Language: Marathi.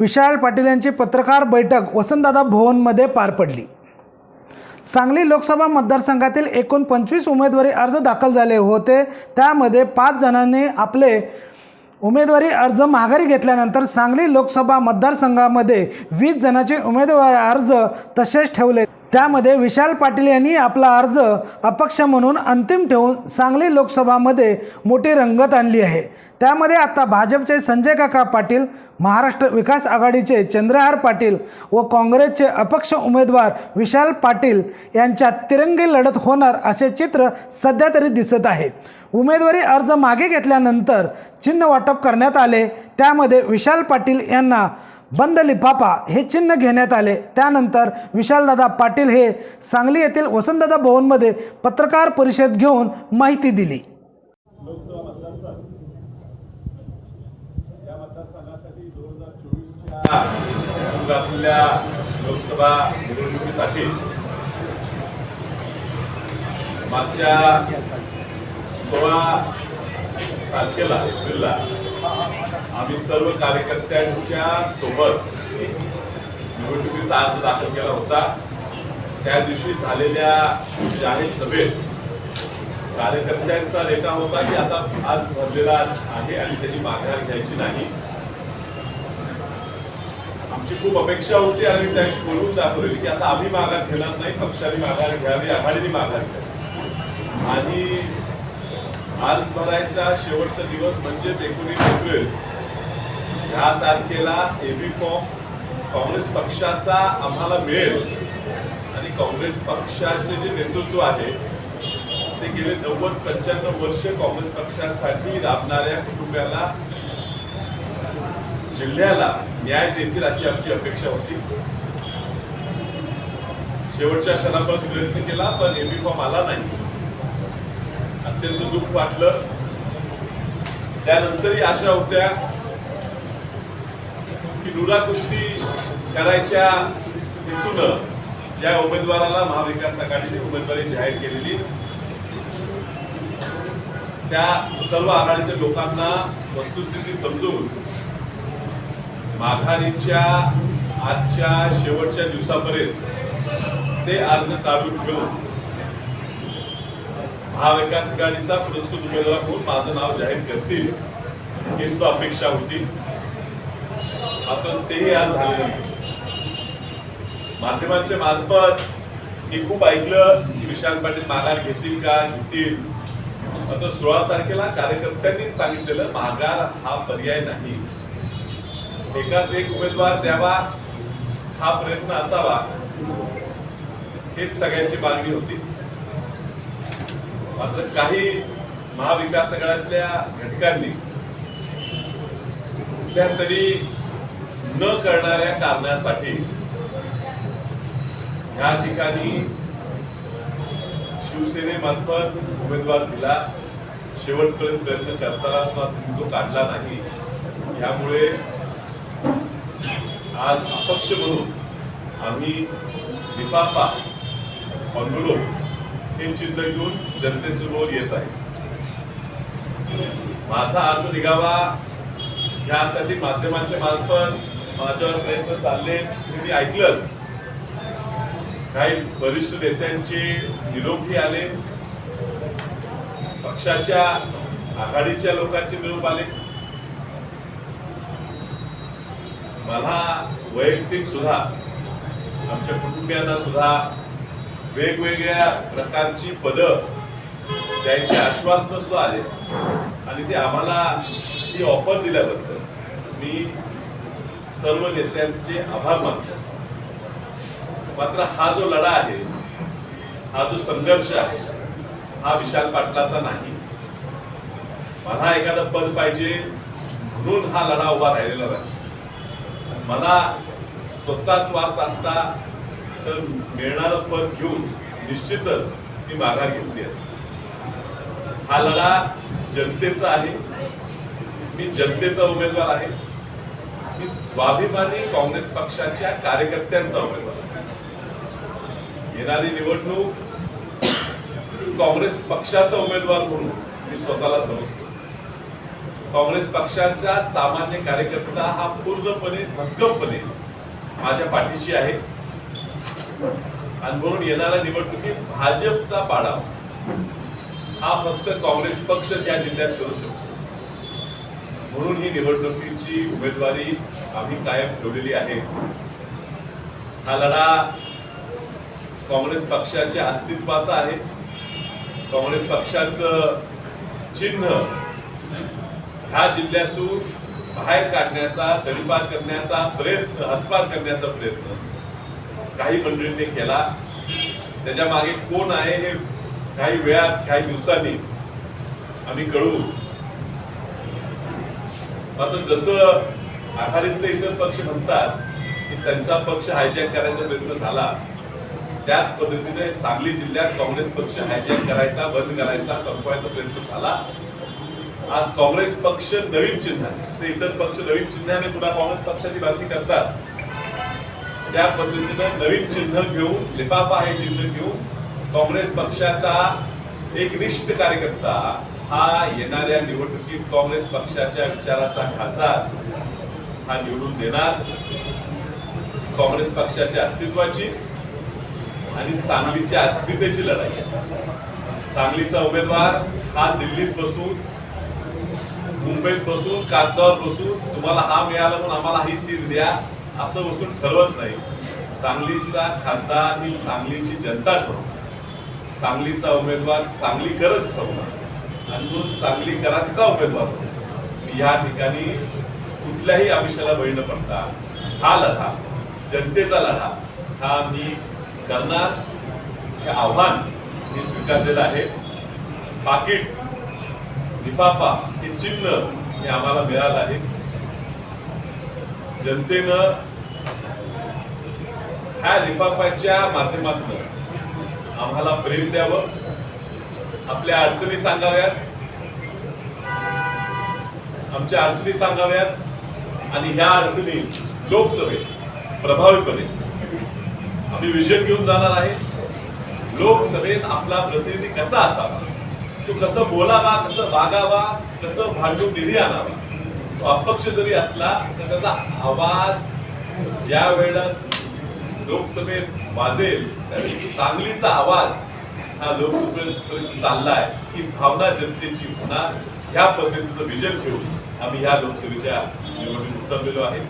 विशाल पाटील यांची पत्रकार बैठक वसंतदादा भवनमध्ये पार पडली. सांगली लोकसभा मतदारसंघातील एकूण पंचवीस उमेदवारी अर्ज दाखल झाले होते. त्यामध्ये पाच जणांनी आपले उमेदवारी अर्ज माघारी घेतल्यानंतर सांगली लोकसभा मतदारसंघामध्ये वीस जणांचे उमेदवार अर्ज तसेच ठेवले. त्यामध्ये विशाल पाटील यांनी आपला अर्ज अपक्ष म्हणून अंतिम ठेवून सांगली लोकसभामध्ये मोठी रंगत आणली आहे. त्यामध्ये आता भाजपचे संजय काका पाटील महाराष्ट्र विकास आघाडीचे चंद्रहार पाटील व काँग्रेसचे अपक्ष उमेदवार विशाल पाटील यांच्यात तिरंगी लढत होणार असे चित्र सध्या तरी दिसत आहे. उमेदवारी अर्ज मागे घेतल्यानंतर चिन्ह वाटप करण्यात आले. त्यामध्ये विशाल पाटील यांना बंद लिफाफा हे चिन्ह घेण्यात आले. त्यानंतर विशालदादा पाटील हे सांगली येथील वसंतदादा भवनमध्ये पत्रकार परिषद घेऊन माहिती दिली. लोकसभा आपल्या लोकसभा निवडणुकीसाठी मागच्या सोळा तारखेला एप्रिलला आम्ही सर्व कार्यकर्त्यांच्या सोबत निवडणुकीचा अर्ज दाखल केला होता. त्या दिवशी झालेल्या जाहीर सभेत कार्यकर्त्यांचा डेटा होता की आता आज भरलेला आहे आणि त्याची माघार घ्यायची नाही. आमची खूप अपेक्षा होती आणि त्याशी बोलून दाखवलेली की आता आम्ही माघार घेणार नाही पक्षाने माघार घ्यावी आघाडीने माघार घ्यावी. आणि आज भरायचा शेवटचा दिवस म्हणजेच एकोणीस एप्रिल. ह्या तारखेला एबी फॉर्म काँग्रेस पक्षाचा आम्हाला मिळेल आणि काँग्रेस पक्षाचे जे नेतृत्व आहे ते गेले नव्वद पंच्याण्णव वर्ष काँग्रेस पक्षासाठी राबणाऱ्या कुटुंबाला जिल्ह्याला न्याय देतील अशी आमची अपेक्षा होती. शेवटच्या क्षणापर्यंत प्रयत्न केला पण एबी फॉर्म आला नाही. त्यांचं दुःख वाटलं. त्यानंतरही आशा होत्या की नुरा कुस्ती करायच्या हेतून या उमेदवाराला महाविकास आघाडीची उमेदवारी जाहीर केलेली. त्या सर्व आघाडीच्या लोकांना वस्तुस्थिती समजून माघारीच्या आजच्या शेवटच्या दिवसापर्यंत ते अर्ज काढून घेऊन महाविकास आघाडीचा पुरस्कृत उमेदवार म्हणून माझं नाव जाहीर करतील हीच तो अपेक्षा होती. आता तेही आज झाले नाही. माध्यमांच्या मार्फत मी खूप ऐकलं की विशाल पाटील माघार घेतील का घेतील. आता सोळा तारखेला कार्यकर्त्यांनी सांगितलेलं माघार हा पर्याय नाही. एकाच एक उमेदवार द्यावा हा प्रयत्न असावा. हेच सगळ्यांची मागणी होती. मात्र काही महाविकास आघाडीतल्या घटकांनी कुठल्या तरी न करणाऱ्या कारणासाठी ह्या ठिकाणी शिवसेनेमार्फत उमेदवार दिला. शेवटपर्यंत प्रयत्न करताना सुद्धा तो काढला नाही. यामुळे आज अपक्ष म्हणून आम्ही लिफाफा envelope हे चिन्ह घेऊन जनतेसमोर येत आहे. माझा आज निघावा यासाठी माध्यमांच्या मार्फत माझ्यावर प्रयत्न चालले. हे मी ऐकलंच. काही वरिष्ठ नेत्यांचे निरोपही आले. पक्षाच्या आघाडीच्या लोकांचे निरोप आले. मला वैयक्तिक सुद्धा आमच्या कुटुंबियांना सुद्धा वेगवेगळ्या प्रकारची पदं त्यांचे आश्वासनं सुद्धा आले. आणि ते आम्हाला ती ऑफर दिल्याबद्दल मी सर्व नेत्यांचे आभार मानतो. मात्र हा जो लढा आहे हा जो संघर्ष आहे हा विशाल पाटलाचा नाही. मला एखादं पद पाहिजे म्हणून हा लढा उभा राहिलेला नाही. मला स्वतः स्वार्थ असता तर मिळणारं पद घेऊन निश्चितच मी माघार घेतली असते. हा लढा जनतेचा आहे. मी जनतेचा उमेदवार आहे. मी स्वाभिमानी काँग्रेस पक्षाच्या कार्यकर्त्यांचा उमेदवार आहे. येणारी निवडणूक काँग्रेस पक्षाचा उमेदवार म्हणून मी स्वतःला समजतो. काँग्रेस पक्षाचा सामान्य कार्यकर्ता हा पूर्णपणे भक्कमपणे माझ्या पाठीशी आहे. आणि म्हणून येणाऱ्या निवडणुकीत भाजपचा पाडा. हा फक्त काँग्रेस पक्ष या जिल्ह्यात करू शकतो. म्हणून ही निवडणुकीची उमेदवारी आम्ही कायम ठेवलेली आहे. हा लढा काँग्रेस पक्षाच्या अस्तित्वाचा आहे. काँग्रेस पक्षाचं चिन्ह ह्या जिल्ह्यातून बाहेर काढण्याचा तडीपार करण्याचा प्रयत्न हतपार करण्याचा प्रयत्न. काही मंडळींनी केला. त्याच्यामागे कोण आहे हे काही वेळात काही दिवसांनी आम्ही कळू मात्र जसं आघाडीतले इतर पक्ष म्हणतात की त्यांचा पक्ष हायजॅक करायचा प्रयत्न झाला त्याच पद्धतीने सांगली जिल्ह्यात काँग्रेस पक्ष हायजॅक करायचा बंद करायचा संपवायचा प्रयत्न झाला. आज काँग्रेस पक्ष नवीन चिन्ह जसे इतर पक्ष नवीन चिन्हाने पुन्हा काँग्रेस पक्षाची बातमी करतात त्या पद्धतीनं नवीन चिन्ह घेऊन लिफाफा हे चिन्ह घेऊन काँग्रेस पक्षाचा एक निष्ठ कार्यकर्ता हा येणाऱ्या निवडणुकीत काँग्रेस पक्षाच्या विचाराचा खासदार हा निवडून देणार. काँग्रेस पक्षाच्या अस्तित्वाची आणि सांगलीच्या अस्मितेची लढाई आहे. सांगलीचा उमेदवार हा दिल्लीत बसून मुंबईत बसून कागदावर बसून तुम्हाला हा मिळाला म्हणून आम्हाला ही सीट द्या. असं बसून ठरवत नाही. सांगलीचा खासदार ही सांगलीची जनता ठरवणार. सांगलीचा उमेदवार सांगलीकरच ठरवणार. आणि तो सांगलीकरांचा उमेदवार मी या ठिकाणी कुठल्याही आमिषाला बळी न पडता हा लढा जनतेचा लढा हा मी करणार. हे आव्हान मी स्वीकारलेलं आहे. पाकिट लिफाफा हे चिन्ह हे आम्हाला मिळालं आहे. जनतेनं ह्या लिफाफ्याच्या माध्यमातून आम्हाला प्रेम द्यावं आपल्या अडचणी सांगाव्यात आमच्या अडचणी सांगाव्यात आणि ह्या अडचणी लोकसभेत प्रभावीपणे आम्ही विजन घेऊन जाणार आहे. लोकसभेत आपला प्रतिनिधी कसा असावा? तो कसं बोलावा कसं वागावा कसं भांडून निधी आणावा? तो अपक्ष जरी असला तर त्याचा आवाज ज्या वेळेला लोकसभेत वाजेल सांगलीचा आवाज हा लोकसभेपर्यंत चाललाय ही भावना जनतेची होणार. ह्या पद्धतीचं विजन घेऊन आम्ही ह्या लोकसभेच्या निवडणूक उतरलेलो आहे.